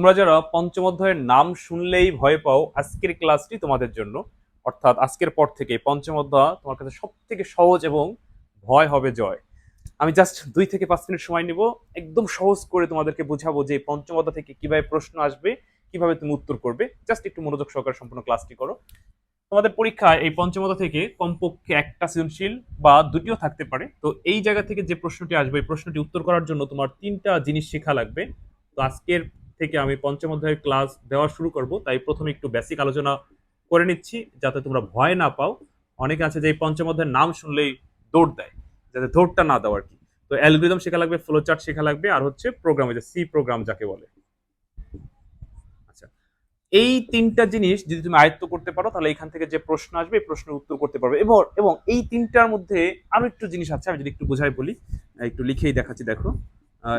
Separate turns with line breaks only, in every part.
তোমরা যারা পঞ্চম অধ্যায়ের নাম শুনলেই ভয় পাও, আজকের ক্লাসটি তোমাদের জন্য। অর্থাৎ আজকের পর থেকে পঞ্চম অধ্যায় তোমার কাছে সব থেকে সহজ এবং ভয় হবে জয়। আমি জাস্ট দুই থেকে পাঁচ মিনিট সময় নিব। একদম সহজ করে তোমাদেরকে বোঝাবো যে পঞ্চম অধ্যায় থেকে কীভাবে প্রশ্ন আসবে, কীভাবে তুমি উত্তর করবে। জাস্ট একটু মনোযোগ সহকারে সম্পূর্ণ ক্লাসটি করো। তোমাদের পরীক্ষায় এই পঞ্চম অধ্যায় থেকে কমপক্ষে একটা সৃজনশীল বা দুটিও থাকতে পারে। তো এই জায়গা থেকে যে প্রশ্নটি আসবে, এই প্রশ্নটি উত্তর করার জন্য তোমার তিনটা জিনিস শেখা লাগবে। তো আজকের থেকে আমি পঞ্চম অধ্যায়ের ক্লাস দেওয়া শুরু করব। তাই প্রথমে একটু বেসিক আলোচনা করে নিচ্ছি, যাতে তোমরা ভয় না পাও। অনেকে আছে যে এই পঞ্চম অধ্যায়ের নাম শুনলেই দৌড় দেয়, যাতে দৌড়টা না দাও আর কি। তো অ্যালগোরিদম শেখা লাগবে ফ্লো চার্ট শেখা লাগবে, আর হচ্ছে প্রোগ্রাম যে সি প্রোগ্রাম যাকে বলে। আচ্ছা এই তিনটা জিনিস যদি তুমি আয়ত্ত করতে পারো, তাহলে এখান থেকে যে প্রশ্ন আসবে, এই প্রশ্নের উত্তর করতে পারবে। এবং এবং এই তিনটার মধ্যে আরও একটু জিনিস আছে, আমি যদি একটু বোঝাই বলি, একটু লিখেই দেখাচ্ছি, দেখো।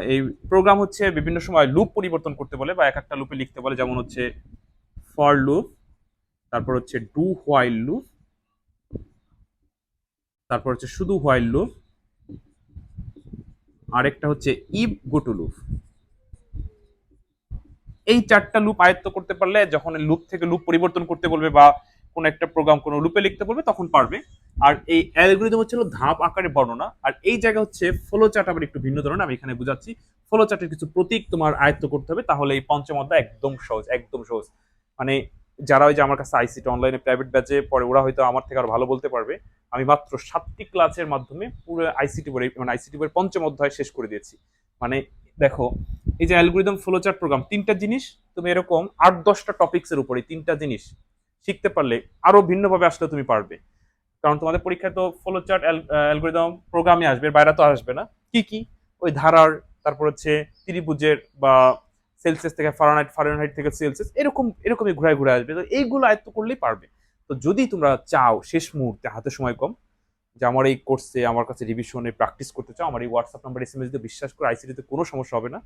এই প্রোগ্রাম হচ্ছে বিভিন্ন সময় লুপ পরিবর্তন করতে বলে বা এক একটা লুপে লিখতে বলে, যেমন হচ্ছে ফর লুপ তারপর হচ্ছে ডু হোয়াইল লুপ তারপর হচ্ছে শুধু হোয়াইল লুপ আরেকটা হচ্ছে ইভ গো টু লুপ এই চারটা লুপ আয়ত্ত করতে পারলে যখন লুপ থেকে লুপ পরিবর্তন করতে বলবে বা কোন একটা প্রোগ্রাম কোন লুপে লিখতে বলবে, তখন পারবে। আর এই অ্যালগোরিদম হচ্ছে ধাপ আকারে বর্ণনা। আর এই জায়গা হচ্ছে ফলো চার্ট আবার একটু ভিন্ন ধরনের, আমি এখানে বুঝাচ্ছি। ফলো চার্টের কিছু প্রতীক তোমার আয়ত্ত করতে হবে, তাহলে এই পঞ্চম অধ্যায় একদম সহজ একদম সহজ। মানে যারা ওই যে আমার কাছে আইসিটি অনলাইনে প্রাইভেট ব্যাচে পরে ওরা হয়তো আমার থেকে আরও ভালো বলতে পারবে। আমি মাত্র সাতটি ক্লাসের মাধ্যমে পুরো আইসিটি বই মানে আইসিটি বইয়ের পঞ্চম অধ্যায় শেষ করে দিয়েছি। মানে দেখো, এই যে অ্যালগোরিদম ফ্লোচার্ট প্রোগ্রাম তিনটা জিনিস তুমি এরকম আট দশটা টপিক্সের উপরে, তিনটা জিনিস। শিখতে পারলে আরও ভিন্নভাবে আসলে তুমি পারবে। কারণ তোমাদের পরীক্ষায় তো ফলো চার্ট অ্যালগোরিদম প্রোগ্রামে আসবে, বাইরে তো আসবে না। কি কি? ওই ধারার, তারপর হচ্ছে ত্রিভুজের বা সেলসিয়াস থেকে ফারেনহাইট ফারেনহাইট থেকে সেলসিয়াস এরকম, এরকমই ঘুরায় ঘুরে আসবে। তো এইগুলো আয়ত্ত করলেই পারবে। তো যদি তোমরা চাও শেষ মুহূর্তে, হাতে সময় কম, যে আমার এই কোর্সে আমার কাছে রিভিশনে প্র্যাকটিস করতে চাও, আমার এই WhatsApp number S M S দিয়ে বিশ্বাস করে আইসিটিতে কোনো সমস্যা হবে না।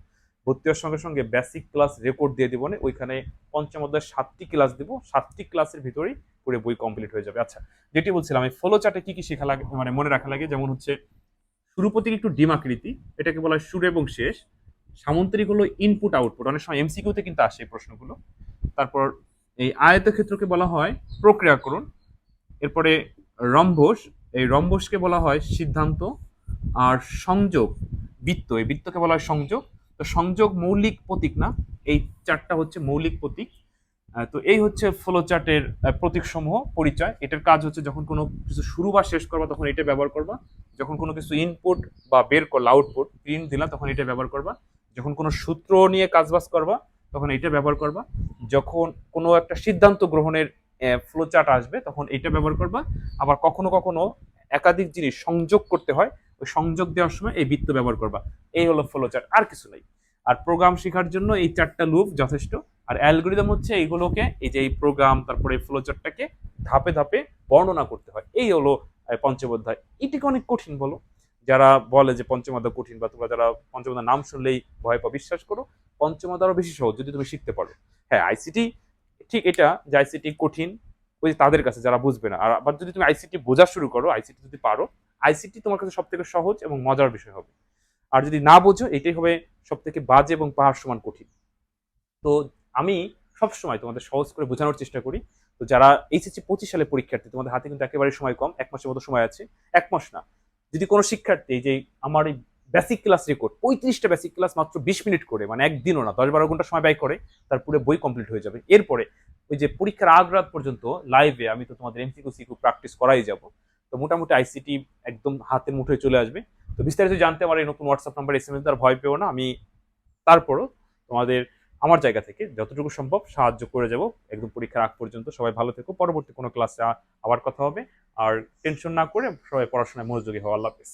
ভর্তি হওয়ার সঙ্গে সঙ্গে বেসিক ক্লাস রেকর্ড দিয়ে দিব না, ওইখানে পঞ্চম অধ্যায় সাতটি ক্লাস দিব, সাতটি ক্লাসের ভিতরেই পুরো বই কমপ্লিট হয়ে যাবে। আচ্ছা যেটি বলছিলাম, এই ফলো চার্টে কী কী শেখা লাগে মানে মনে রাখা লাগে, যেমন হচ্ছে শুরু একটু ডিমাকৃতি এটাকে বলা হয় শুরু এবং শেষ, সামন্তরিক হলো ইনপুট আউটপুট অনেক সময় এমসিকিউতে কিন্তু আসে এই প্রশ্নগুলো। তারপর এই আয়ত ক্ষেত্রকে বলা হয় প্রক্রিয়াকরণ, এরপরে রম্বস, এই রম্বসকে বলা হয় সিদ্ধান্ত, আর সংযোগ, বৃত্ত, এই বৃত্তকে বলা হয় সংযোগ তো সংযোগ মৌলিক প্রতীক না, এই চারটা হচ্ছে মৌলিক প্রতীক। তো এই হচ্ছে ফ্লো চার্টের প্রতীক সমূহ পরিচয়। এটার কাজ হচ্ছে যখন কোনো কিছু শুরু বা শেষ করবা, তখন এটা ব্যবহার করবা। যখন কোনো কিছু ইনপুট বা বের করলা আউটপুট প্রিন্ট দিলা, তখন এটা ব্যবহার করবা। যখন কোনো সূত্র নিয়ে কাজবাজ করবা, তখন এটা ব্যবহার করবা। যখন কোনো একটা সিদ্ধান্ত গ্রহণের ফ্লো চার্ট আসবে, তখন এটা ব্যবহার করবা। আবার কখনো কখনো একাধিক জিনিস সংযোগ করতে হয়, ওই সংযোগ দেওয়ার সময় এই বৃত্ত ব্যবহার করবা। এই হলো ফ্লো চার্ট আর কিছু নাই। আর প্রোগ্রাম শেখার জন্য এই চারটা লুপ যথেষ্ট। আর অ্যালগোরিদম হচ্ছে এইগুলোকে, এই যে এই প্রোগ্রাম তারপরে ফ্লো চার্টটাকে ধাপে ধাপে বর্ণনা করতে হয়। এই হলো পঞ্চম অধ্যায় এটিকে অনেক কঠিন বলো। যারা বলে যে পঞ্চম অধ্যায় কঠিন বা তোমরা যারা পঞ্চম অধ্যায় নাম শুনলেই ভয় পা বিশ্বাস করো পঞ্চম অধ্যায় আরও বেশি সহজ যদি তুমি শিখতে পারো। হ্যাঁ আইসিটি ঠিক এটা যে আইসিটি কঠিন, ওই যে তাদের কাছে যারা বুঝবে না। আর আবার যদি তুমি আইসিটি বোঝা শুরু করো আইসিটি যদি পারো আইসিটি তোমার কাছে সব থেকে সহজ এবং মজার বিষয় হবে। আর যদি না বোঝো, এটাই হবে সব থেকে বাজে এবং পাহাড় সমান কঠিন। তো আমি সবসময় তোমাদের সহজ করে বোঝানোর চেষ্টা করি। তো যারা এইচএসসি পঁচিশ সালে পরীক্ষার্থী, তোমাদের হাতে কিন্তু একেবারে সময় কম, এক মাসের মতো সময় আছে, এক মাস না। যদি কোনো শিক্ষার্থী, যে আমার এই বেসিক ক্লাস রেকর্ড পঁয়ত্রিশটা বেসিক ক্লাস মাত্র বিশ মিনিট করে মানে একদিনও না, দশ বারো ঘণ্টা সময় ব্যয় করে, তার পুরো বই কমপ্লিট হয়ে যাবে। এরপরে ওই যে পরীক্ষার আগ রাত পর্যন্ত লাইভে আমি তো তোমাদের এমসিকিউ সিকিউ প্র্যাকটিস করাই যাব। তো মোটামুটি আইসিটি একদম হাতের মুঠোয় চলে আসবে। তো বিস্তারিত জানতে আমার এই নতুন WhatsApp number S M S ভয় পেও না। আমি তারপরও তোমাদের আমার জায়গা থেকে যতটুকু সম্ভব সাহায্য করে যাব। একদম পরীক্ষার আগ পর্যন্ত সবাই ভালো থেকো। পরবর্তী কোনো ক্লাসে আবার কথা হবে। আর টেনশন না করে সবাই পড়াশোনায় মনোযোগী হওয়া আল্লাহ হাফেজ।